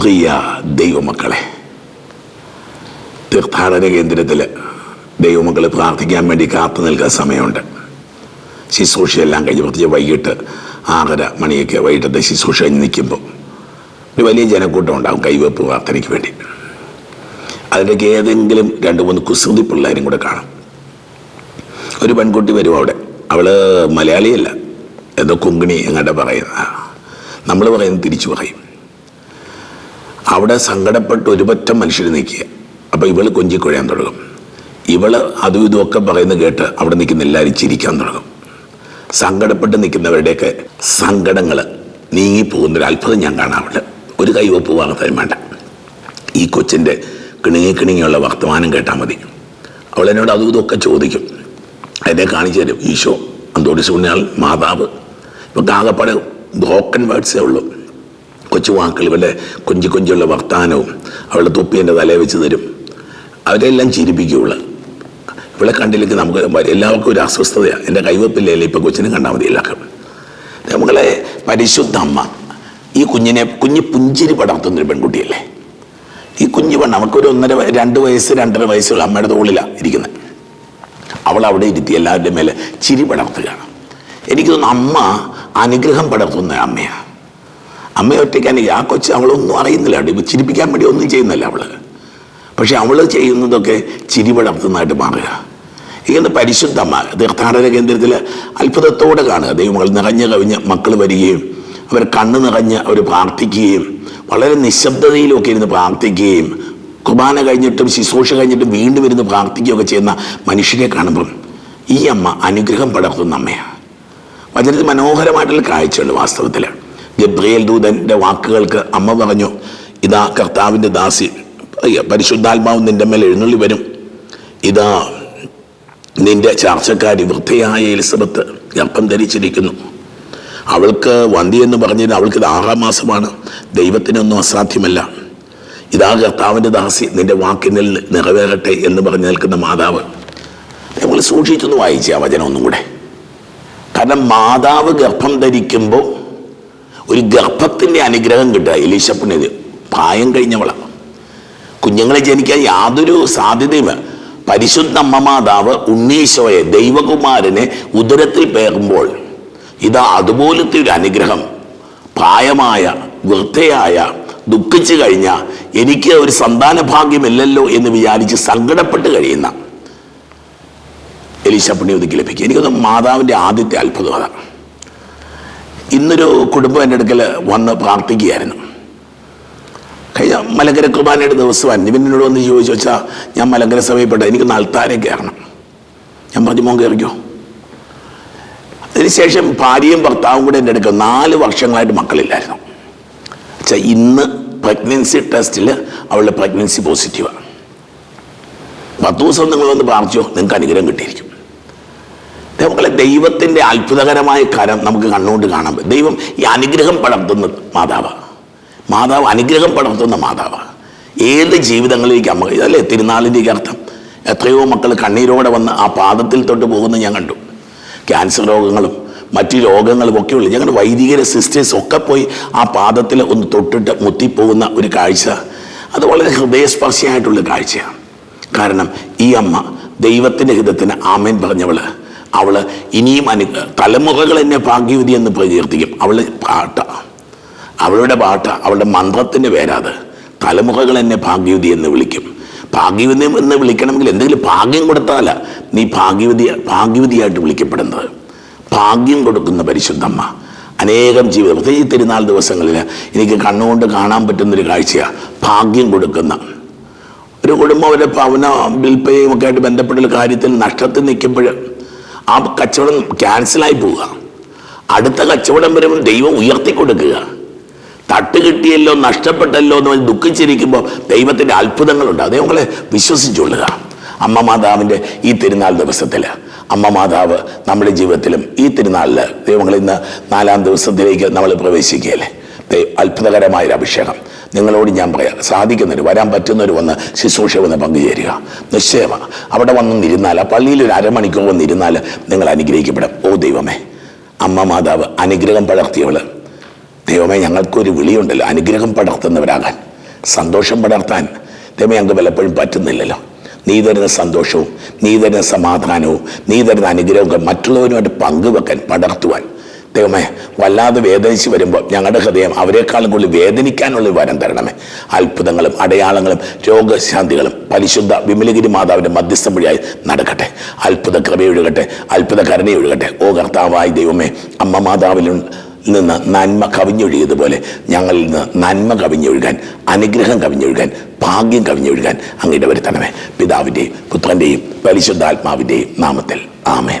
പ്രിയ ദൈവമക്കളെ തീർത്ഥാടന കേന്ദ്രത്തിൽ ദൈവമക്കൾ പ്രാർത്ഥിക്കാൻ വേണ്ടി കാത്തു നിൽക്കുന്ന സമയമുണ്ട്. ശുശ്രൂഷയെല്ലാം കഴിഞ്ഞ് പ്രത്യേകിച്ച് വൈകിട്ട് ആറര മണിയൊക്കെ വൈകിട്ടത്തെ ശുശ്രൂഷ കഴിഞ്ഞ് നിൽക്കുമ്പോൾ ഒരു വലിയ ജനക്കൂട്ടം ഉണ്ടാകും കൈവെപ്പ് പ്രാർത്ഥനയ്ക്ക് വേണ്ടി. അതിന്റെയൊക്കെ ഏതെങ്കിലും രണ്ട് മൂന്ന് കുസൃതി പിള്ളേരും കൂടെ കാണും. ഒരു പെൺകുട്ടി വരും അവിടെ. അവൾ മലയാളിയല്ല. എന്തോ കുങ്കിണി എങ്ങോട്ടാ പറയുന്ന നമ്മൾ പറയുന്നത് തിരിച്ചു പറയും. അവിടെ സങ്കടപ്പെട്ട് ഒരുപറ്റം മനുഷ്യർ നിൽക്കുക അപ്പോൾ ഇവൾ കൊഞ്ചിക്കുഴയാൻ തുടങ്ങും. ഇവൾ അതും ഇതുമൊക്കെ പറയുന്നത് കേട്ട് അവിടെ നിൽക്കുന്ന എല്ലാവരും ചിരിക്കാൻ തുടങ്ങും. സങ്കടപ്പെട്ട് നിൽക്കുന്നവരുടെയൊക്കെ സങ്കടങ്ങൾ നീങ്ങിപ്പോകുന്നൊരു അത്ഭുതം ഞാൻ കാണാറുണ്ട് ഒരു കൈവപ്പ് വാങ്ങത്താനും വേണ്ട. ഈ കൊച്ചിന്റെ കിണുങ്ങി കിണുങ്ങിയുള്ള വർത്തമാനം കേട്ടാൽ മതി. അവൾ എന്നോട് അതും ഇതൊക്കെ ചോദിക്കും. എന്നെ കാണിച്ചു തരും. ഈശോ അന്തോടി സൂണ്യാൽ മാതാവ്. ഇപ്പം ആകപ്പാടെ ബ്രോക്കൺ വേർഡ്സേ ഉള്ളൂ. കൊച്ചു വാക്കുകൾ ഇവരുടെ കൊഞ്ചി കൊഞ്ചുള്ള വർത്താനവും അവളുടെ തൊപ്പി എന്റെ തലയിൽ വെച്ച് തരും. അവരെല്ലാം ചിരിപ്പിക്കുകയുള്ളു ഇവളെ കണ്ടില്ലെങ്കിൽ നമുക്ക് എല്ലാവർക്കും ഒരു അസ്വസ്ഥതയാണ് എന്റെ കൈവപ്പില്ലേ ഇപ്പം കൊച്ചിനെ കണ്ടാൽ മതി എല്ലാവർക്കും. നമ്മളെ പരിശുദ്ധ അമ്മ ഈ കുഞ്ഞിനെ കുഞ്ഞ് പുഞ്ചിരി പടർത്തുന്നൊരു പെൺകുട്ടിയല്ലേ? ഈ കുഞ്ഞു പെണ്ണ് നമുക്കൊരു ഒന്നര രണ്ട് വയസ്സ് രണ്ടര വയസ്സുള്ള അമ്മയുടെ തോളിലാണ് ഇരിക്കുന്നത്. അവൾ അവിടെ ഇരുത്തി എല്ലാവരുടെ മേലെ ചിരി പടർത്തുകയാണ്. എനിക്ക് തോന്നുന്നു അമ്മ അനുഗ്രഹം പടർത്തുന്ന അമ്മയാണ് അമ്മ ഒറ്റയ്ക്ക് ആ കൊച്ച് അവളൊന്നും അറിയുന്നില്ല. അവിടെ ചിരിപ്പിക്കാൻ വേണ്ടി ഒന്നും ചെയ്യുന്നില്ല അവൾ. പക്ഷെ അവൾ ചെയ്യുന്നതൊക്കെ ചിരി വളർത്തുന്നതായിട്ട് മാറുക. ഇങ്ങനെ പരിശുദ്ധമ്മ തീർത്ഥാടന കേന്ദ്രത്തിൽ അത്ഭുതത്തോടെ കാണുക. ദൈവങ്ങൾ നിറഞ്ഞു കവിഞ്ഞ് മക്കൾ വരികയും അവർ കണ്ണ് നിറഞ്ഞ് അവർ പ്രാർത്ഥിക്കുകയും വളരെ നിശബ്ദതയിലൊക്കെ ഇരുന്ന് പ്രാർത്ഥിക്കുകയും കുർബാന കഴിഞ്ഞിട്ടും ശുശ്രൂഷ കഴിഞ്ഞിട്ടും വീണ്ടും ഇരുന്ന് പ്രാർത്ഥിക്കുകയൊക്കെ ചെയ്യുന്ന മനുഷ്യരെ കാണുമ്പം ഈ അമ്മ അനുഗ്രഹം പടർത്തുന്ന അമ്മയാണ്. വചനത്തിൽ മനോഹരമായിട്ടുള്ള കാഴ്ചയുണ്ട് വാസ്തവത്തിൽ ഗബ്രിയേൽ ദൂതന്റെ വാക്കുകൾക്ക് അമ്മ പറഞ്ഞു ഇതാ കർത്താവിന്റെ ദാസി പരിശുദ്ധാത്മാവ് നിന്റെ മേൽ എഴുന്നള്ളി വരും. ഇതാ നിന്റെ ചാർച്ചക്കാരി വൃദ്ധയായ എലിസബത്ത് ഗർഭം ധരിച്ചിരിക്കുന്നു. അവൾക്ക് വന്തി എന്ന് പറഞ്ഞിട്ട് അവൾക്ക് ഇത് ആറാം മാസമാണ്. ദൈവത്തിനൊന്നും അസാധ്യമല്ല. ഇതാ കർത്താവിന്റെ ദാസി നിന്റെ വാക്കിനിൽ നിറവേറട്ടെ എന്ന് പറഞ്ഞു നിൽക്കുന്ന മാതാവ്. നമ്മൾ സൂക്ഷിച്ചൊന്ന് വായിച്ചേ ആ വചനം ഒന്നും കൂടെ. കാരണം മാതാവ് ഗർഭം ധരിക്കുമ്പോൾ ഒരു ഗർഭത്തിന്റെ അനുഗ്രഹം കിട്ടുക. എലീശപ്പണിത്. പ്രായം കഴിഞ്ഞവളാണ് കുഞ്ഞുങ്ങളെ ജനിക്കാൻ യാതൊരു സാധ്യതയും പരിശുദ്ധ അമ്മ മാതാവ് ഉണ്ണീശോയെ ദൈവകുമാരനെ ഉദരത്തിൽ പേറുമ്പോൾ ഇതാ അതുപോലത്തെ ഒരു അനുഗ്രഹം. പ്രായമായ വൃദ്ധയായ ദുഃഖിച്ചു കഴിഞ്ഞ എനിക്ക് ഒരു സന്താന ഭാഗ്യമില്ലല്ലോ എന്ന് വിചാരിച്ച് സങ്കടപ്പെട്ട് കഴിയുന്ന എലീശ പുണ്യവതിക്ക് ലഭിക്കും എനിക്കൊന്ന് മാതാവിന്റെ ആദ്യത്തെ അത്ഭുതം അതാണ് ഇന്നൊരു കുടുംബം എന്റെ അടുക്കൽ വന്ന് പ്രാർത്ഥിക്കുകയായിരുന്നു. കഴിഞ്ഞ മലങ്കര കുർബാനയുടെ ദിവസമാണ് ഇവനോട് വന്ന് ചോദിച്ചു വെച്ചാൽ ഞാൻ മലങ്കര സഭയിൽപ്പെട്ട എനിക്ക് നൽത്താരെ കയറണം. ഞാൻ പറഞ്ഞു മോൻ കയറിക്കോ. അതിനുശേഷം ഭാര്യയും ഭർത്താവും കൂടെ എന്റെ അടുക്കൽ നാല് വർഷങ്ങളായിട്ട് മക്കളില്ലായിരുന്നു. വെച്ചാൽ ഇന്ന് പ്രഗ്നൻസി ടെസ്റ്റിൽ അവളുടെ പ്രഗ്നൻസി പോസിറ്റീവാണ്. പത്ത് ദിവസം നിങ്ങൾ വന്ന് പ്രാർത്ഥിച്ചോ നിങ്ങൾക്ക് അനുഗ്രഹം കിട്ടിയിരിക്കും. മക്കളെ ദൈവത്തിന്റെ അത്ഭുതകരമായ കരം നമുക്ക് കണ്ണുകൊണ്ട് കാണാൻ പറ്റും. ദൈവം ഈ അനുഗ്രഹം പടർത്തുന്ന മാതാവ് മാതാവ് അനുഗ്രഹം പടർത്തുന്ന മാതാവ് ഏത് ജീവിതങ്ങളിലേക്ക് അമ്മ ഇതല്ലേ തിരുനാളിന്റെ അർത്ഥം എത്രയോ മക്കൾ കണ്ണീരോടെ വന്ന് ആ പാദത്തിൽ തൊട്ട് പോകുന്നത് ഞാൻ കണ്ടു. ക്യാൻസർ രോഗങ്ങളും മറ്റ് രോഗങ്ങളും ഒക്കെ ഉള്ളു. ഞങ്ങളുടെ വൈദികരെ സിസ്റ്റേഴ്സ് ഒക്കെ പോയി ആ പാദത്തിൽ ഒന്ന് തൊട്ടിട്ട് മുത്തിപ്പോകുന്ന ഒരു കാഴ്ച. അത് വളരെ ഹൃദയസ്പർശിയായിട്ടുള്ള കാഴ്ചയാണ്. കാരണം ഈ അമ്മ ദൈവത്തിന്റെ ഹിതത്തിന് ആമേൻ പറഞ്ഞവൾ. അവൾ ഇനിയും അനു തലമുറകൾ എന്നെ ഭാഗ്യവതി എന്ന് പ്രകീർത്തിക്കും. അവൾ പാട്ട. അവളുടെ പാട്ട അവളുടെ മന്ത്രത്തിന്റെ പേരാത് തലമുറകൾ എന്നെ ഭാഗ്യവതി എന്ന് വിളിക്കും. ഭാഗ്യവതി എന്ന് വിളിക്കണമെങ്കിൽ എന്തെങ്കിലും ഭാഗ്യം കൊടുത്താല നീ ഭാഗ്യവതി ഭാഗ്യവതിയായിട്ട് വിളിക്കപ്പെടുന്നത്. ഭാഗ്യം കൊടുക്കുന്ന പരിശുദ്ധമ്മ. അനേകം ജീവിതം പ്രത്യേകിച്ച് തിരുനാൾ ദിവസങ്ങളിൽ എനിക്ക് കണ്ണുകൊണ്ട് കാണാൻ പറ്റുന്നൊരു കാഴ്ചയാണ് ഭാഗ്യം കൊടുക്കുന്ന. ഒരു കുടുംബം ഒരു ഭവന വിൽപ്പയും ഒക്കെ ആയിട്ട് ബന്ധപ്പെട്ട കാര്യത്തിൽ നഷ്ടത്തിൽ നിൽക്കുമ്പോൾ ആ കച്ചവടം ക്യാൻസലായി പോവുക. അടുത്ത കച്ചവടം വരുമ്പോൾ ദൈവം ഉയർത്തി കൊടുക്കുക തട്ട് കിട്ടിയല്ലോ നഷ്ടപ്പെട്ടല്ലോ എന്ന് ദുഃഖിച്ചിരിക്കുമ്പോൾ ദൈവത്തിന്റെ അത്ഭുതങ്ങളുണ്ട്. അതേ നിങ്ങളെ വിശ്വസിച്ചുകൊള്ളുക. അമ്മ മാതാവിന്റെ ഈ തിരുനാൾ ദിവസത്തിൽ അമ്മ മാതാവ് നമ്മുടെ ജീവിതത്തിലും ഈ തിരുനാളിൽ ദൈവങ്ങൾ ഇന്ന് നാലാം ദിവസത്തിലേക്ക് നമ്മൾ പ്രവേശിക്കുകയല്ലേ? അത്ഭുതകരമായൊരു അഭിഷേകം നിങ്ങളോട് ഞാൻ പറയാം. സാധിക്കുന്നവർ വരാൻ പറ്റുന്നവർ വന്ന് ശുശ്രൂഷ വന്ന് പങ്കുചേരുക. നിശ്ചയമാണ് അവിടെ വന്നൊന്നിരുന്നാൽ ആ പള്ളിയിൽ ഒരു അരമണിക്കൂർ വന്നിരുന്നാൽ നിങ്ങൾ അനുഗ്രഹിക്കപ്പെടും. ഓ ദൈവമേ അമ്മ മാതാവ് അനുഗ്രഹം പടർത്തിയവൾ ദൈവമേ ഞങ്ങൾക്കൊരു വിളിയുണ്ടല്ലോ. അനുഗ്രഹം പടർത്തുന്നവരാകാൻ. സന്തോഷം പടർത്താൻ. ദൈവമേ ഞങ്ങൾക്ക് പലപ്പോഴും പറ്റുന്നില്ലല്ലോ. നീ തരുന്ന സന്തോഷവും നീ തരുന്ന സമാധാനവും നീ തരുന്ന അനുഗ്രഹവും മറ്റുള്ളവരുമായിട്ട് പങ്കുവെക്കാൻ പടർത്തുവാൻ. ദൈവമേ വല്ലാതെ വേദനിച്ച് വരുമ്പോൾ ഞങ്ങളുടെ ഹൃദയം അവരെക്കാളും കൂടുതൽ വേദനിക്കാനുള്ള വരം തരണമേ. അത്ഭുതങ്ങളും അടയാളങ്ങളും രോഗശാന്തികളും പരിശുദ്ധ വിമലഗിരി മാതാവിന്റെ മധ്യസ്ഥം വഴിയായി നടക്കട്ടെ. അത്ഭുത കൃപയൊഴുകട്ടെ അത്ഭുത കരുണയൊഴുകട്ടെ ഓ കർത്താവായി ദൈവമേ അമ്മ മാതാവിൽ നിന്ന് നന്മ കവിഞ്ഞൊഴുകിയതുപോലെ ഞങ്ങളിൽ നിന്ന് നന്മ കവിഞ്ഞൊഴുകാൻ അനുഗ്രഹം കവിഞ്ഞൊഴുകാൻ ഭാഗ്യം കവിഞ്ഞൊഴുകാൻ അങ്ങയുടെ വരുത്തണമേ. പിതാവിന്റെയും പുത്രന്റെയും പരിശുദ്ധാത്മാവിന്റെയും നാമത്തിൽ. ആമേൻ.